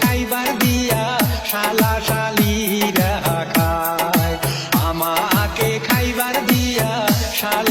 খাইবার দিয়া শালা শালিরা খায় আমাকে খাইবার দিয়া শালা